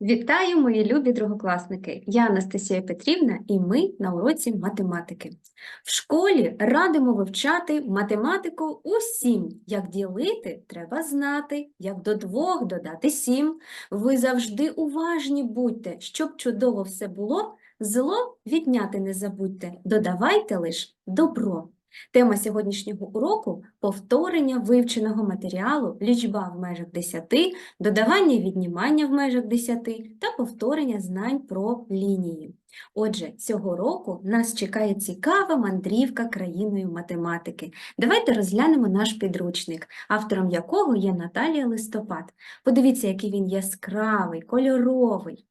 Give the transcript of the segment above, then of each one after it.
Вітаю, мої любі другокласники! Я Анастасія Петрівна і ми на уроці математики. В школі радимо вивчати математику усім. Як ділити, треба знати, як до двох додати сім. Ви завжди уважні будьте, щоб чудово все було, зло відняти не забудьте, додавайте лиш добро. Тема сьогоднішнього уроку – повторення вивченого матеріалу, лічба в межах 10, додавання віднімання в межах 10 та повторення знань про лінії. Отже, цього року нас чекає цікава мандрівка країною математики. Давайте розглянемо наш підручник, автором якого є Наталія Листопад. Подивіться, який він яскравий, кольоровий.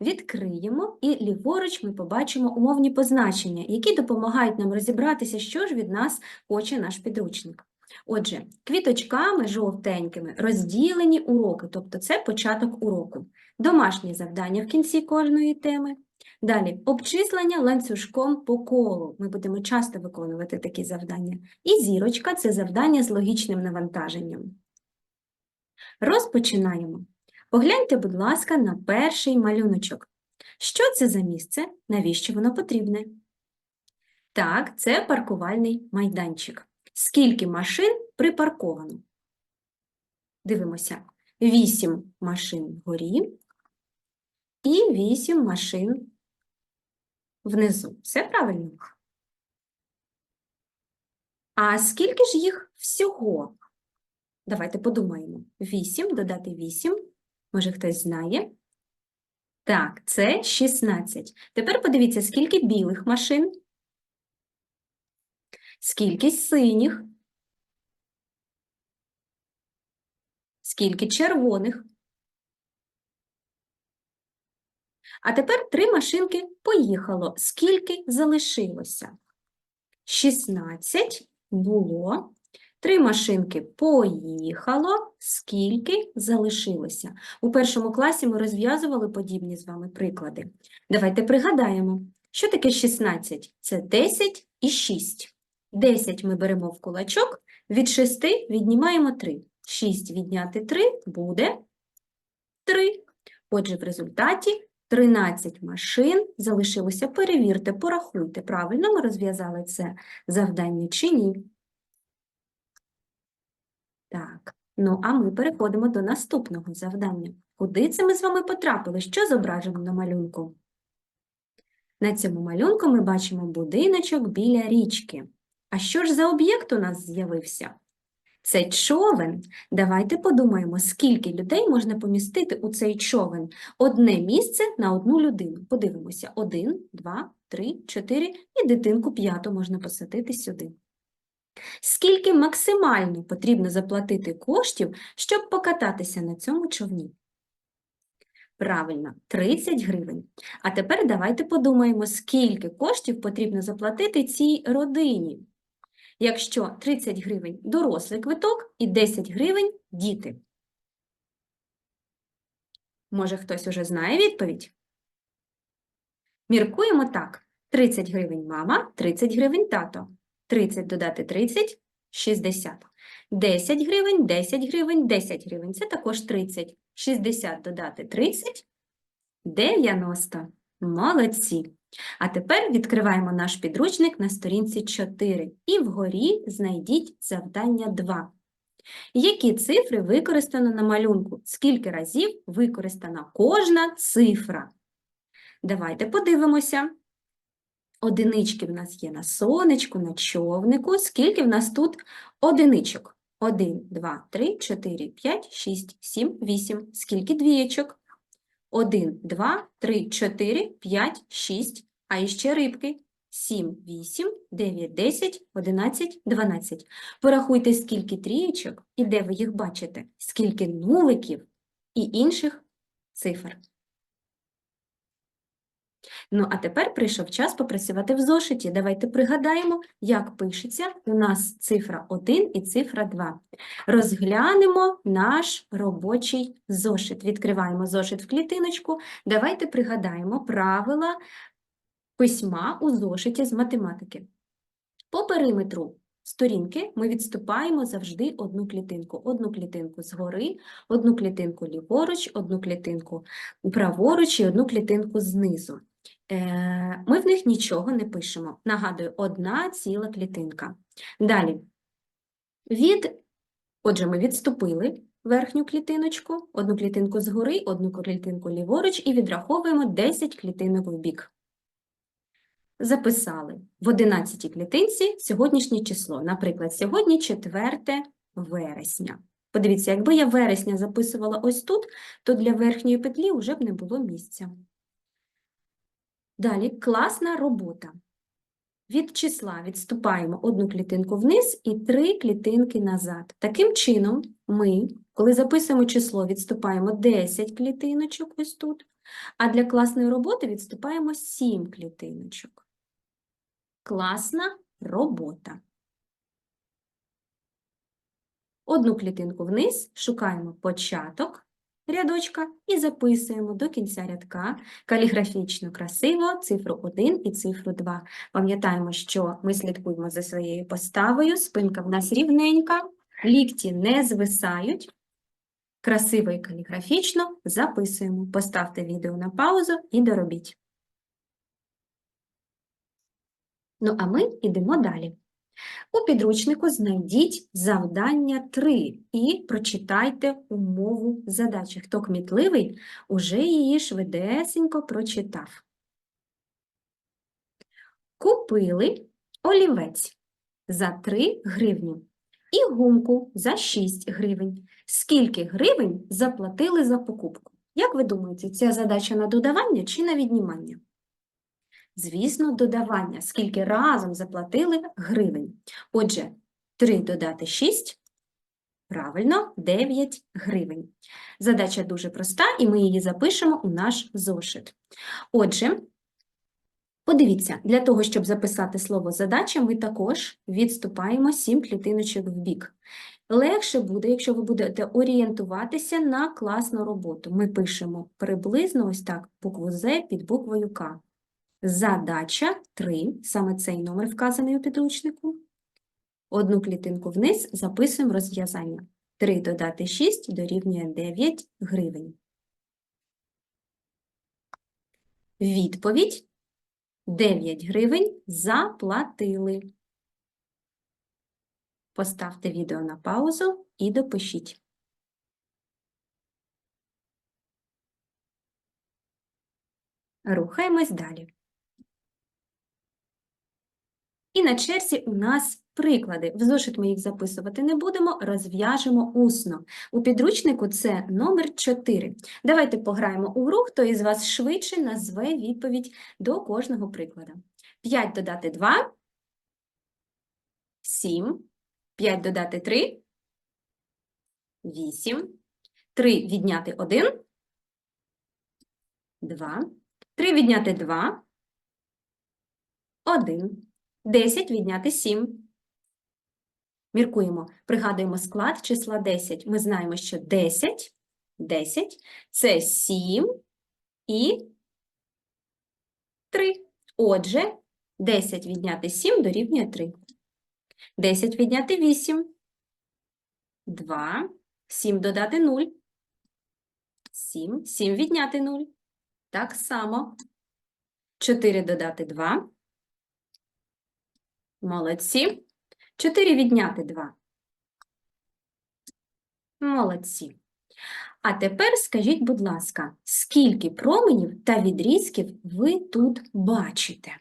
Відкриємо і ліворуч ми побачимо умовні позначення, які допомагають нам розібратися, що ж від нас хоче наш підручник. Отже, квіточками жовтенькими розділені уроки, тобто це початок уроку. Домашнє завдання в кінці кожної теми. Далі обчислення ланцюжком по колу. Ми будемо часто виконувати такі завдання. І зірочка це завдання з логічним навантаженням. Розпочинаємо. Погляньте, будь ласка, на перший малюночок. Що це за місце? Навіщо воно потрібне? Так, це паркувальний майданчик. Скільки машин припарковано? Дивимося. 8 машин вгорі і 8 машин внизу. Все правильно? А скільки ж їх всього? Давайте подумаємо. 8 додати 8. Може, хтось знає? Так, це 16. Тепер подивіться, скільки білих машин, скільки синіх, скільки червоних. А тепер три машинки поїхало. Скільки залишилося? 16 було. Три машинки поїхало, скільки залишилося. У першому класі ми розв'язували подібні з вами приклади. Давайте пригадаємо, що таке 16? Це 10 і 6. 10 ми беремо в кулачок, від 6 віднімаємо 3. 6 відняти 3 буде 3. Отже, в результаті 13 машин залишилося. Перевірте, порахуйте, правильно ми розв'язали це завдання чи ні. Так, ну а ми переходимо до наступного завдання. Куди це ми з вами потрапили? Що зображено на малюнку? На цьому малюнку ми бачимо будиночок біля річки. А що ж за об'єкт у нас з'явився? Це човен. Давайте подумаємо, скільки людей можна помістити у цей човен. Одне місце на одну людину. Подивимося. Один, два, три, чотири і дитинку п'яту можна посадити сюди. Скільки максимально потрібно заплатити коштів, щоб покататися на цьому човні? Правильно, 30 гривень. А тепер давайте подумаємо, скільки коштів потрібно заплатити цій родині. Якщо 30 гривень дорослий квиток і 10 гривень діти. Може, хтось уже знає відповідь? Міркуємо так. 30 гривень мама, 30 гривень тато. 30 додати 30 – 60. 10 гривень, 10 гривень, 10 гривень. Це також 30. 60 додати 30 – 90. Молодці. А тепер відкриваємо наш підручник на сторінці 4 і вгорі знайдіть завдання 2. Які цифри використано на малюнку? Скільки разів використана кожна цифра? Давайте подивимося. Одинички в нас є на сонечку, на човнику. Скільки в нас тут одиничок? 1, 2, 3, 4, 5, 6, 7, 8. Скільки двієчок? 1, 2, 3, 4, 5, 6. А іще рибки. 7, 8, 9, 10, 11, 12. Порахуйте, скільки трієчок і де ви їх бачите, скільки нуликів і інших цифр. Ну, а тепер прийшов час попрацювати в зошиті. Давайте пригадаємо, як пишеться у нас цифра 1 і цифра 2. Розглянемо наш робочий зошит. Відкриваємо зошит в клітиночку. Давайте пригадаємо правила письма у зошиті з математики. По периметру сторінки ми відступаємо завжди одну клітинку. Одну клітинку згори, одну клітинку ліворуч, одну клітинку праворуч і одну клітинку знизу. Е, Ми в них нічого не пишемо. Нагадую, одна ціла клітинка. Далі. Від, отже, ми відступили верхню клітиночку, одну клітинку згори, одну клітинку ліворуч і відраховуємо 10 клітинок в бік. Записали в 11 клітинці сьогоднішнє число. Наприклад, сьогодні 4 вересня. Подивіться, якби я вересня записувала ось тут, то для верхньої петлі вже б не було місця. Далі класна робота. Від числа відступаємо одну клітинку вниз і три клітинки назад. Таким чином, ми, коли записуємо число, відступаємо 10 клітиночок ось тут, а для класної роботи відступаємо 7 клітиночок. Класна робота. Одну клітинку вниз, шукаємо початок рядочка і записуємо до кінця рядка каліграфічно красиво цифру 1 і цифру 2. Пам'ятаємо, що ми слідкуємо за своєю поставою, спинка в нас рівненька, лікті не звисають. Красиво і каліграфічно записуємо. Поставте відео на паузу і доробіть. Ну, а ми йдемо далі. У підручнику знайдіть завдання 3 і прочитайте умову задачі. Хто кмітливий, уже її швидесенько прочитав. Купили олівець за 3 гривні і гумку за 6 гривень. Скільки гривень заплатили за покупку? Як ви думаєте, ця задача на додавання чи на віднімання? Звісно, додавання. Скільки разом заплатили гривень. Отже, 3 додати 6, правильно, 9 гривень. Задача дуже проста, і ми її запишемо у наш зошит. Отже, подивіться, для того, щоб записати слово задача, ми також відступаємо 7 клітиночок в бік. Легше буде, якщо ви будете орієнтуватися на класну роботу. Ми пишемо приблизно ось так букву З під буквою К. Задача 3, саме цей номер вказаний у підручнику. Одну клітинку вниз записуємо розв'язання. 3 додати 6 дорівнює 9 гривень. Відповідь 9 гривень заплатили. Поставте відео на паузу і допишіть. Рухаємось далі. І на черзі у нас приклади. В зошит ми їх записувати не будемо, розв'яжемо усно. У підручнику це номер 4. Давайте пограємо у гру, хто із вас швидше назве відповідь до кожного прикладу. 5 додати 2 – 7. 5 додати 3 – 8. 3 відняти 1 – 2. 3 відняти 2 – 1. 10 відняти 7. Міркуємо, пригадуємо склад числа 10. Ми знаємо, що 10, 10 – це 7 і 3. Отже, 10 відняти 7 дорівнює 3. 10 відняти 8 – 2. 7 додати 0 – 7. 7 відняти 0 – так само. 4 додати 2 – Молодці. 4 відняти 2. Молодці. А тепер скажіть, будь ласка, скільки променів та відрізків ви тут бачите?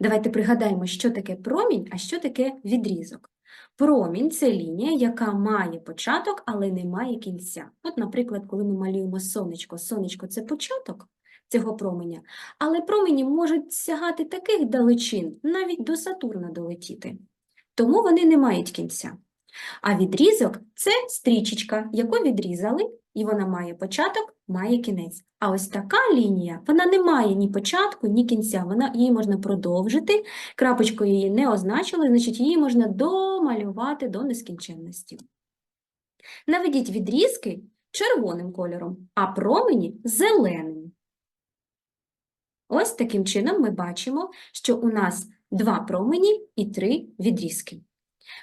Давайте пригадаємо, що таке промінь, а що таке відрізок. Промінь це лінія, яка має початок, але не має кінця. От, наприклад, коли ми малюємо сонечко, сонечко це початок, цього променя, але промені можуть сягати таких далечин, навіть до Сатурна долетіти. Тому вони не мають кінця. А відрізок це стрічечка, яку відрізали, і вона має початок, має кінець. А ось така лінія, вона не має ні початку, ні кінця. Вона, її можна продовжити, крапочкою її не означили, значить її можна домалювати до нескінченності. Наведіть відрізки червоним кольором, а промені зеленим. Ось таким чином ми бачимо, що у нас два промені і три відрізки.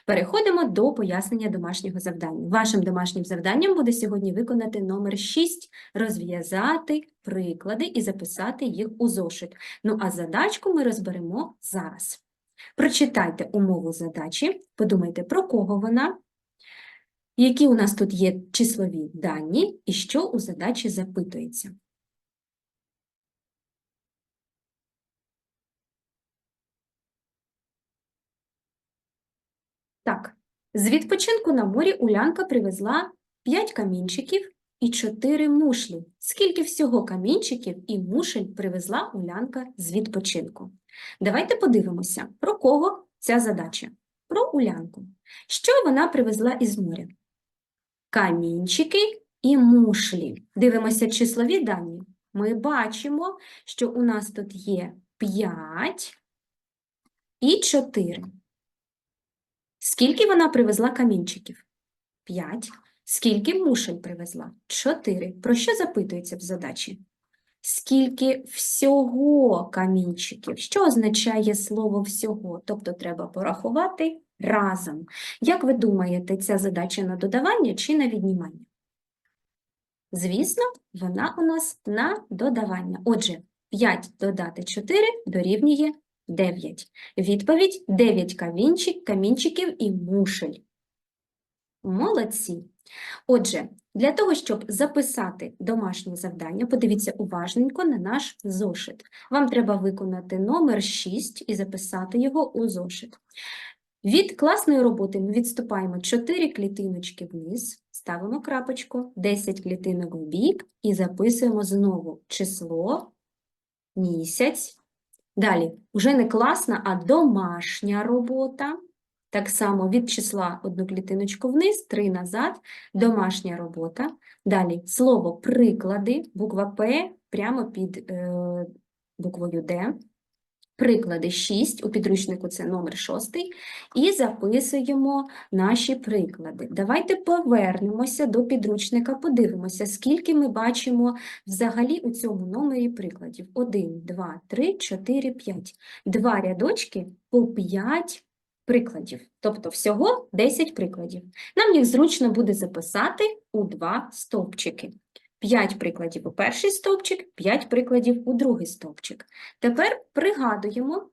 Переходимо до пояснення домашнього завдання. Вашим домашнім завданням буде сьогодні виконати номер 6 – розв'язати приклади і записати їх у зошит. Ну а задачку ми розберемо зараз. Прочитайте умову задачі, подумайте, про кого вона, які у нас тут є числові дані і що у задачі запитується. Так, з відпочинку на морі Улянка привезла 5 камінчиків і 4 мушлі. Скільки всього камінчиків і мушель привезла Улянка з відпочинку? Давайте подивимося, про кого ця задача. Про Улянку. Що вона привезла із моря? Камінчики і мушлі. Дивимося числові дані. Ми бачимо, що у нас тут є 5 і 4. Скільки вона привезла камінчиків? 5. Скільки мушель привезла? 4. Про що запитується в задачі? Скільки всього камінчиків? Що означає слово всього? Тобто треба порахувати разом. Як ви думаєте, ця задача на додавання чи на віднімання? Звісно, вона у нас на додавання. Отже, 5 додати 4 дорівнює 9. Відповідь 9 камінчик, камінчиків і мушель. Молодці. Отже, для того, щоб записати домашнє завдання, подивіться уважненько на наш зошит. Вам треба виконати номер 6 і записати його у зошит. Від класної роботи ми відступаємо 4 клітиночки вниз, ставимо крапочку, 10 клітинок в бік і записуємо знову число, місяць. Далі, вже не класна, а домашня робота. Так само від числа одну клітиночку вниз, три назад, домашня робота. Далі слово приклади, буква П прямо під е, буквою Д. Приклади 6, у підручнику це номер 6, і записуємо наші приклади. Давайте повернемося до підручника, подивимося, скільки ми бачимо взагалі у цьому номері прикладів. 1, 2, 3, 4, 5. Два рядочки по 5 прикладів, тобто всього 10 прикладів. Нам їх зручно буде записати у два стовпчики. 5 прикладів у перший стовпчик, 5 прикладів у другий стовпчик. Тепер пригадуємо,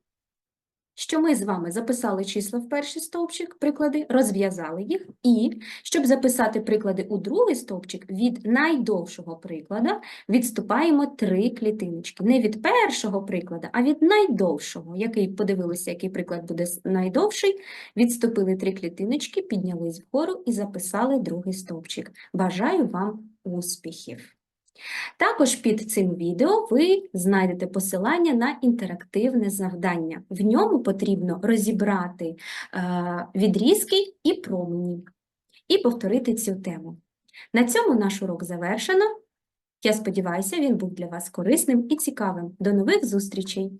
що ми з вами записали числа в перший стовпчик, приклади, розв'язали їх, і щоб записати приклади у другий стовпчик, від найдовшого приклада відступаємо три клітиночки. Не від першого прикладу, а від найдовшого, який подивилися, який приклад буде найдовший, відступили три клітиночки, піднялись вгору і записали другий стовпчик. Бажаю вам успіхів! Також під цим відео ви знайдете посилання на інтерактивне завдання. В ньому потрібно розібрати е, відрізки і промені і повторити цю тему. На цьому наш урок завершено. Я сподіваюся, він був для вас корисним і цікавим. До нових зустрічей!